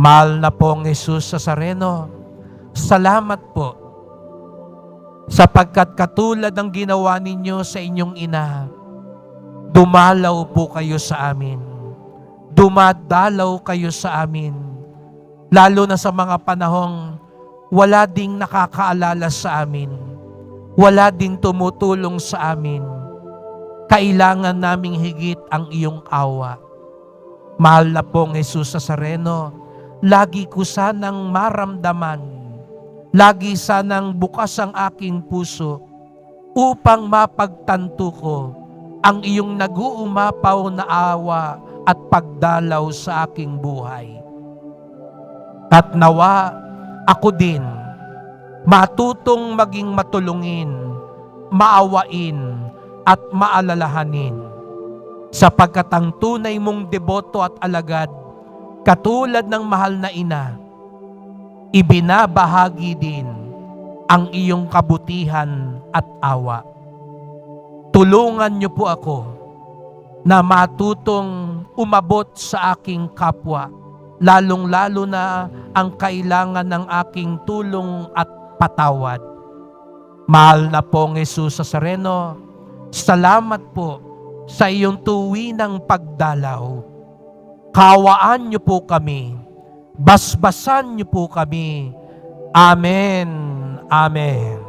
Mahal na pong Jesus sa Sareno, salamat po sapagkat katulad ng ginawa ninyo sa inyong ina, dumalaw po kayo sa amin. Dumadalaw kayo sa amin. Lalo na sa mga panahong wala ding nakakaalala sa amin. Wala ding tumutulong sa amin. Kailangan naming higit ang iyong awa. Mahal na pong Jesus sa Sareno, lagi ko sanang maramdaman, lagi sanang bukas ang aking puso upang mapagtanto ko ang iyong nag-uumapaw na awa at pagdalaw sa aking buhay. At nawa, ako din, matutong maging matulungin, maawain, at maalalahanin. Sapagkat ang tunay mong deboto at alagad, katulad ng mahal na ina, ibinabahagi din ang iyong kabutihan at awa. Tulungan niyo po ako na matutong umabot sa aking kapwa, lalong-lalo na ang kailangan ng aking tulong at patawad. Mahal na pong Jesus sa Sareno, salamat po sa iyong tuwinang pagdalaw. Kawaan niyo po kami, basbasan niyo po kami. Amen. Amen.